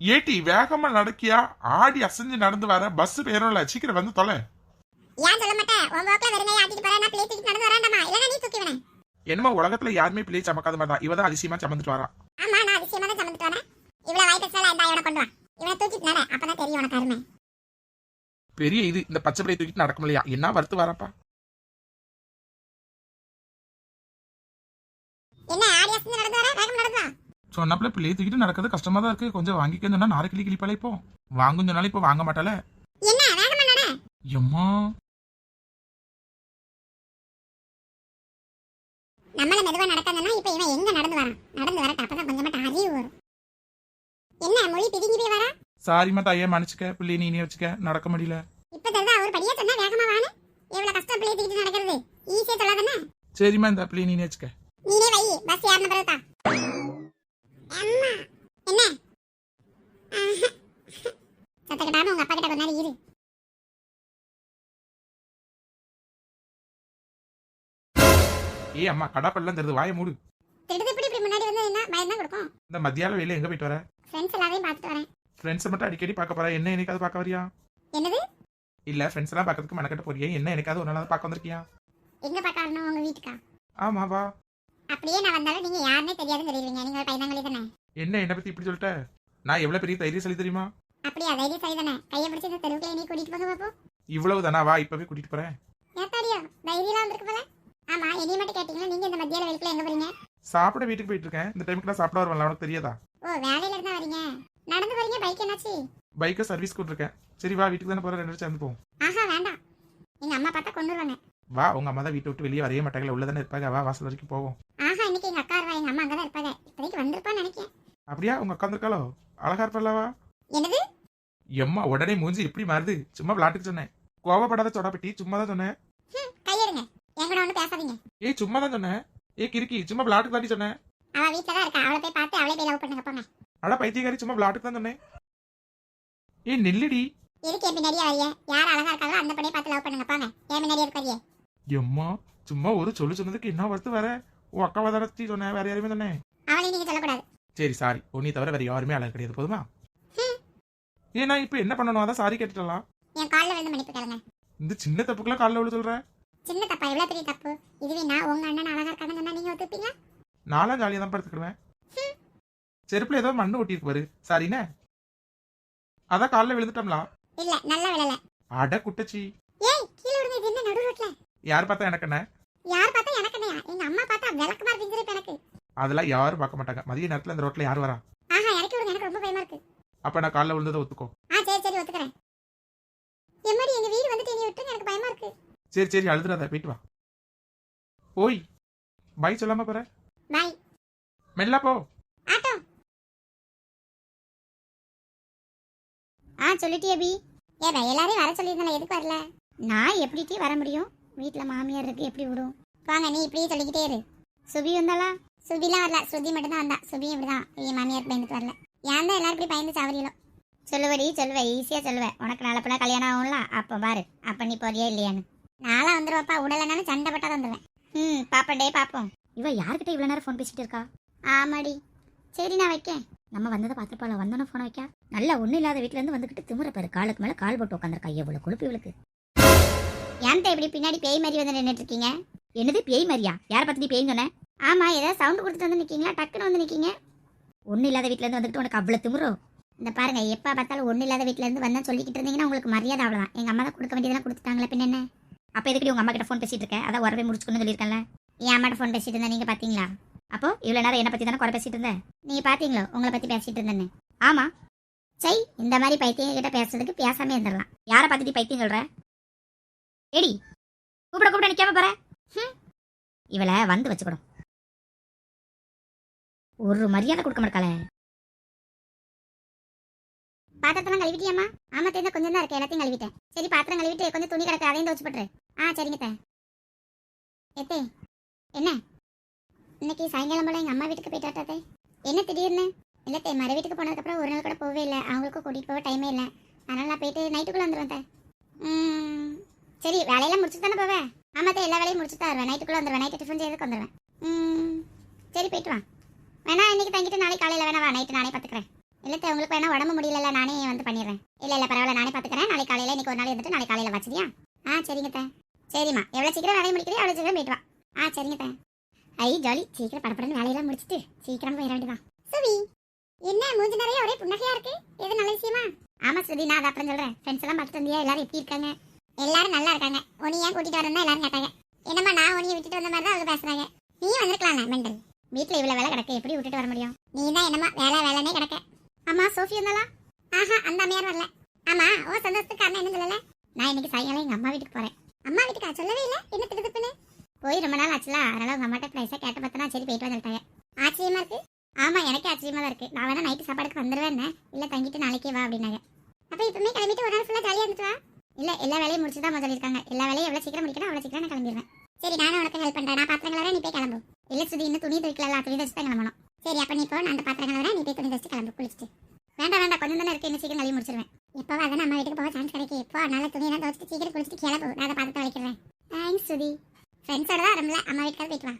ஏட்டி வேகமா நடக்கியா? ஆடி அசைஞ்சு நடந்து வர பஸ் பேரும்ல சீக்கிரம் வந்து தொலை. ஏன் சொல்ல மாட்டேன் உன் போக்குல வெறுங்க ஆட்டிட்டு போறேன் நான் நடந்து நீ தூக்கி என்னமோ உலகத்துல யாருமே பிள்ளையை சமக்காத மாதிரி தான். இவ தான் அதிசயமா சமந்துட்டு வரா ஆமா நான் அதிசயமா தான் சமந்துட்டு வரேன். இவ்வளவு வயிற்று சேலை இந்த இவனை கொண்டு வா. இவனை தூக்கிட்டு நட. அப்பதான் தெரியும் உனக்கு அருமை. பெரிய இது இந்த பச்சை பிள்ளையை தூக்கிட்டு நடக்க முடியா என்ன வறுத்து வரப்பா சொன்னப்பல பிள்ளையை தூக்கிட்டு நடக்கிறது கஷ்டமா தான் இருக்கு. கொஞ்சம் வாங்கிக்கன்னு சொன்னா நாரை கிளி கிளிப்பாளே இப்போ வாங்கும் சொன்னாலும் இப்போ வாங்க மாட்டால எம்மா. நம்மள மெதுவா நடக்காதுன்னா இப்ப இவன் எங்க நடந்து வரான்? நடந்து வரட்ட அப்பதான் கொஞ்சம் மட்டும் அறிவு வரும். என்ன மொழி போய் வரா? தாயே மன்னிச்சுக்க. பிள்ளையை நீனே வச்சுக்க. நடக்க முடியல. இப்ப தெரிஞ்சா அவர் படியா சொன்னா வேகமா எவ்வளவு கஷ்டம் பிள்ளை தூக்கிட்டு நடக்கிறது? ஈஸியா சொல்லாதானே? சரிம்மா இந்த பிள்ளையை நீனே வச்சுக்க. நீனே வை பஸ் ஏறின பிறகு அம்மா. என்ன? ஆஹா. சத்தம் கட்டாம உங்க அப்பா கிட்ட கொஞ்ச நேரம் இரு. ஏ அம்மா கடாப்பெல்லாம் தெரியுது வாயை மூடு. திடுது இப்படி இப்படி முன்னாடி வந்து என்ன பயம் தான் கொடுக்கும். இந்த மத்தியால வெளியில எங்க போயிட்டு வர? ஃப்ரெண்ட்ஸ் எல்லாரையும் பார்த்துட்டு வரேன். ஃப்ரெண்ட்ஸை மட்டும் அடிக்கடி பார்க்க போறா என்ன என்னைக்காவது பார்க்க வரியா? என்னது? இல்ல ஃப்ரெண்ட்ஸ் எல்லாம் பார்க்கறதுக்கு மெனக்கட்ட போறியா என்ன என்னைக்காவது ஒரு நாள் பார்க்க வந்திருக்கியா? எங்க பார்க்க வரணும் உங்க வீட்டுக்கா? ஆமா வா. அப்படியே நான் வந்தாலும் நீங்க யாருன்னே தெரியாதுன்னு தெரியுவீங்க நீங்க ஒரு பையனாங்களே தானே? என்ன என்னை பத்தி இப்படி சொல்லிட்ட? நான் எவ்வளவு பெரிய தைரியசாலி தெரியுமா? அப்படியா தைரியம் சரி தானே? கையை பிடிச்சி இந்த தெருவுக்குள்ள நீ கூட்டிட்டு போங்க பாப்போம். இவ்வளவு தானா? வா இப்பவே கூட்டிட்டு போறேன். ஏத்தாடியோ தைரியம்லாம் வந்திருக்கு போல. ஆமா என்னைய மட்டும் கேட்டீங்களா? நீங்க இந்த மத்தியால வெளிக்குள்ள எங்க போறீங்க? சாப்பிட வீட்டுக்கு போயிட்டு இருக்கேன். இந்த டைமுக்கு நான் சாப்பிட வருவேன்ல உனக்கு தெரியாதா? ஓ வேலையில இருந்தா வரீங்க. நடந்து வரீங்க பைக் என்னாச்சு? பைக்கை சர்வீஸ் இருக்கேன் சரி வா வீட்டுக்கு தானே போற ரெண்டு பேரும் சேர்ந்து போவோம். ஆஹா வேண்டாம். எங்க அம்மா பார்த்தா கொண்டு வருவாங்க வா உங்க அம்மா தான் வீட்டை விட்டு வெளியே வரைய மாட்டாங்களா. உள்ள தானே இருப்பாங்க. வா வாசல் வரைக்கும் போவோம். ஆஹா இன்னைக்கு எங்க அக்கா வருவா எங்க அம்மா அங்கதான் இருப்பாங்க. இப்போதைக்கு வந்திருப்பான்னு நினைக்கிறேன். அப்படியா? உங்க உட்காந்துருக்காளோ அழகா இருப்பல்லவா என்னது? எம்மா உடனே மூஞ்சி எப்படி மாறுது. சும்மா விளாட்டுக்கு சொன்னேன். கோவப்படாத சொடாப்பட்டி சும்மா தான் சொன்னேன். ஹம், கையெடுங்க. என் கூட ஒன்றும் பேசாதீங்க. ஏய் சும்மா தான் சொன்னேன். ஏ கிறுக்கி சும்மா விளாட்டுக்கு தாண்டி சொன்னேன். அவ வீட்டில் தான் இருக்கா. அவளை போய் பார்த்து அவளே போய் லவ் பண்ணுங்க போங்க. அட பைத்தியக்காரி சும்மா விளாட்டுக்கு தான் சொன்னேன். ஏ நெல்லுடி. எதுக்கு என் பின்னாடியே வரிய யார் அழகா இருக்காங்களோ அந்த படையை பார்த்து லவ் பண்ணுங்க போங்க. என் பின்னாடியே இருக்காதியே எம்மா சும்மா ஒரு சொல்லு சொன்னதுக்கு என்ன வருத்து வேற? உன் அக்காவை தானே சொன்னேன் வேற யாருமே சொன்னேன். அவளையும் நீங்க சொல்லக்கூடாது. சரி சாரி உன்னை தவிர வேற யாருமே அழகு கிடையாது போதுமா? ஏன்னா இப்போ என்ன பண்ணணும்? அதான் சாரி கேட்டுடலாம் என் காலில் விழுந்து மன்னிப்பு கேளுங்க. இந்த சின்ன தப்புக்கெல்லாம் காலைல விழ சொல்ற? சின்ன தப்பா? எவ்வளவு பெரிய தப்பு. இதுவே நான் உங்க அண்ணன் அழகா இருக்கான்னு சொன்னா நீங்க ஒத்துப்பீங்க? நானும் ஜாலியாக தான் படுத்துக்கிடுவேன். செருப்புல ஏதோ மண்ணு ஒட்டியிருக்கு பாரு. சாரிண்ணே அதான் காலைல விழுந்துட்டோம்லா? இல்ல நல்லா விழல. அட குட்டச்சி. ஏய் கீழே இது என்ன நடு ரோட்ல? யார் பார்த்தா எனக்கு என்ன? யார் பார்த்தா என்னையா எங்க அம்மா பார்த்தா விளக்கு மாதிரி பிஞ்சிருப்பு எனக்கு. அதெல்லாம் யாரும் பார்க்க மாட்டாங்க. மதிய நேரத்துல இந்த ரோட்ல யார் வரா? ஆஹா இறக்கி விடுங்க. எனக்கு ரொம்ப பயமா இருக்கு. அப்ப நான் காலைல விழுந்ததை ஒத்துக்கோ. ஆ சரி சரி ஒத்துக்கிறேன். எம்மாடி எங்க வீடு வந்துட்டு நீ விட்டு எனக்கு பயமா இருக்கு. சரி சரி அழுதுறாத போயிட்டு வா. ஓய் பை சொல்லாம போற? பாய் மெல்லா போ. ஆட்டோ. ஆ சொல்லிட்டியே பி. ஏ பை எல்லாரையும் வர சொல்லியிருந்தல எதுக்கு வரல? நான் எப்படி டீ வர முடியும்? வீட்டில் மாமியார் இருக்கு எப்படி விடும்? வாங்க நீ இப்படியே சொல்லிக்கிட்டே இரு. சுபி வந்தாளா? சுபிலாம் வரல. ஸ்ருதி மட்டும்தான் வந்தா. சுபி இப்படிதான். என் மாமியார் பயந்துட்டு வரல. ஏன் தான் எல்லாரும் இப்படி பயந்து சாவரியலோ சொல்லுவடி சொல்லுவேன் ஈஸியாக சொல்லுவேன் உனக்கு நாளை கல்யாணம் ஆகும்ல? அப்போ பாரு. அப்போ நீ போறியா இல்லையான்னு. நாளா வந்துருவாப்பா. உடலைனாலும் சண்டை பட்டா வந்துடுவேன் ம் பாப்பண்டே பாப்போம். இவ யார்கிட்ட இவ்வளவு நேரம் ஃபோன் பேசிட்டு இருக்கா? ஆமாடி. சரி நான் வைக்கேன். நம்ம வந்ததை பார்த்துருப்பாள? வந்தோன்னே ஃபோனை வைக்கா. நல்லா ஒன்றும் இல்லாத வீட்ல இருந்து வந்துகிட்டு திமுற பாரு. காலுக்கு மேல கால் போட்டு உட்காந்துருக்கா. எவ்வளவு கொழுப்பு இவளுக்கு. ஏன்ட்ட இப்படி பின்னாடி பேய் மாதிரி வந்து நின்றுட்டு இருக்கீங்க? என்னது பேய் மாதிரியா? யாரை பார்த்து நீ பேய்ன்னு சொன்ன? ஆமா ஏதாவது சவுண்ட் கொடுத்துட்டு வந்து நிக்கீங்களா? டக்குன்னு வந்து நிக்கீங்க. ஒன்றும் இல்லாத வீட்ல இருந்து வந்துட்டு உனக்கு அவ்வளவு திமுறோ இந்த பாருங்க எப்ப பார்த்தாலும் ஒண்ணு இல்லாத வீட்ல இருந்து வந்தா சொல்லிக்கிட்டு இருந்தீங்கன்னா உங்களுக்கு மரியாதை அவ்வளவுதான். எங்க அம்மா தான் கொடுக்க வேண்டியதெல்லாம் கொடுத்துட்டாங்களே பின்ன என்ன? அப்ப எதுக்கு உங்க அம்மா கிட்ட ஃபோன் பேசிட்டு இருக்க? அதான் உறவே முடிச்சுக்கணும்னு சொல்லியிருக்கேன்ல. என் அம்மாட்ட ஃபோன் பேசிட்டு இருந்தா நீங்க பாத்தீங்களா? அப்போ இவ்வளவு நேரம் என்ன பத்தி தானே குறை பேசிட்டு இருந்தேன்? நீங்க பாத்தீங்களோ? உங்களை பத்தி பேசிட்டு இருந்தேன்னு. ஆமா. சை இந்த மாதிரி பைத்தியம் கிட்ட பேசுறதுக்கு பேசாம இருந்துடலாம். யாரை பார்த்துட்டு பைத்தியம் சொல்ற? ஏடி கூப்பிட கூப்பிட நிக்காம போற. ஹம். இவளை வந்து வச்சுக்கணும். ஒரு மரியாதை கொடுக்க மாட்டாளே. பாத்திரத்தெல்லாம் கழுவிட்டியாமா ஆமா தெரிஞ்ச கொஞ்சம் தான் இருக்கு எல்லாத்தையும் கழுவிட்டேன். சரி பாத்திரம் கழுவிட்டு கொஞ்சம் துணி கிடக்கு அதையும் துவச்சு போட்டுரு. ஆ சரிங்க தே. எத்தே என்ன? இன்னைக்கு சாயங்காலம் போல எங்க அம்மா வீட்டுக்கு போயிட்டாட்டே என்ன திடீர்னு? இல்ல தே மறு வீட்டுக்கு போனதுக்கப்புறம் ஒரு நாள் கூட போகவே இல்லை. அவங்களுக்கும் கூட்டிட்டு போக டைமே இல்லை. அதனால நான் போயிட்டு நைட்டுக்குள்ள வந்துடுவேன் தே. ம், சரி வேலையெல்லாம் முடிச்சுட்டு தானே போவேன் ஆமாம் எல்லா வேலையும் முடிச்சுட்டு தான் வருவேன். நைட்டுக்குள்ள வந்துடுவேன் நைட்டு டிஃபன் செய்யறதுக்கு வந்துடுவேன் சரி போயிட்டு வா. வேணா இன்னைக்கு தங்கிட்டு நாளைக்கு காலையில் வேணா வா. நைட்டு நானே பார்த்துக்கிறேன் இல்லை உங்களுக்கு வேணா உடம்பு முடியல நானே வந்து பண்ணிடுறேன். இல்லை இல்லை பரவாயில்ல நானே பாத்துக்கிறேன். நாளைக்கு காலையில இன்னைக்கு ஒரு நாள் இருந்துட்டு நாளைக்கு காலையில் வச்சுதியா ஆ சரிங்க தே சரிம்மா. எவ்வளவு சீக்கிரம் வேலையை முடிக்கிறேன் அவ்வளோ சீக்கிரம் போயிட்டு வா. ஆ சரிங்க தே ஐ ஜாலி. சீக்கிரம் படப்படன்னு வேலையெல்லாம் முடிச்சிட்டு சீக்கிரம் போயிட வேண்டியதான் சுவி என்ன மூஞ்சி நிறைய ஒரே புன்னகையா இருக்கு? எது நல்ல விஷயமா? ஆமா சுதி நான் அதை அப்புறம் சொல்றேன். ஃப்ரெண்ட்ஸ் எல்லாம் பார்த்துட்டு வந்தியா? எல்லாரும் எப்படி இருக்காங்க? எல்லாரும் நல்லா இருக்காங்க. உனி ஏன் கூட்டிட்டு வரணும் எல்லாரும் கேட்டாங்க. என்னம்மா நான் உனியை விட்டுட்டு வந்த மாதிரி தான் அவங்க பேசுறாங்க. நீ வந்திருக்கலாம் மெண்டல். வீட்டுல இவ்வளவு வேலை கிடக்கு எப்படி விட்டுட்டு வர முடியும்? நீ தான் என்னமா வேலை வேலைன்னே கிடக்க. அம்மா சோஃபி வந்தாளா? ஆஹா அந்த அம்மையார் வரல. ஆமா ஓ சந்தோஷத்துக்கு காரணம் என்ன சொல்லல? நான் இன்னைக்கு சாயங்காலம் எங்க அம்மா வீட்டுக்கு போறேன். அம்மா வீட்டுக்கா? சொல்லவே இல்ல. என்ன திடுதுப்புன்னு? போய் ரொம்ப நாள் ஆச்சுல அதனால உங்க அம்மாட்ட பிரைஸா கேட்ட பார்த்தனா சரி போயிட்டு வந்துட்டாங்க ஆச்சரியமா இருக்கு ஆமா எனக்கு ஆச்சரியமா தான் இருக்கு நான் வேணா நைட்டு சாப்பாடுக்கு வந்துருவேன் இல்ல தங்கிட்டு நாளைக்கே வா அப்படின்னாங்க அப்ப இப்பவுமே கிளம்பிட்டு ஒரு நாள் ஃபுல்லா ஜாலியா இருந்துட்டு வா இல்ல எல்லா வேலையும் முடிச்சு தான் சொல்லியிருக்காங்க எல்லா வேலையும் எவ்வளவு சீக்கிரம் முடிக்கணும் அவ்வளவு சீக்கிரம் நான் கிளம்பிடுவேன் சரி நானும் உனக்கு ஹெல்ப் பண்றேன். நான் பாத்திரங்கள் நீ போய் கிளம்பு. இல்ல சுதி இன்னும் துணி துவைக்கலாம் துணி தச்சு தான் கிளம்பணும். சரி அப்ப நீ போ நான் அந்த பாத்திரங்கள் நீ போய் துணி தச்சு கிளம்பு குளிச்சுட்டு. வேண்டாம் வேண்டாம் கொஞ்சம் தானே இருக்கு என்ன சீக்கிரம் கழுவி முடிச்சிருவேன். எப்போ அதான் நம்ம வீட்டுக்கு போக சான்ஸ் கிடைக்கும். இப்போ அதனால துணியெல்லாம் துவச்சிட்டு சீக்கிரம் குளிச்சுட்டு கிளம்பு. நான் அதை பார்த்து வைக்கிறேன் தேங்க்ஸ் சுதி. ஃப்ரெண்ட்ஸோட தான் ரொம்ப அம்மா வீட்டுக்காக போயிட்டு வா.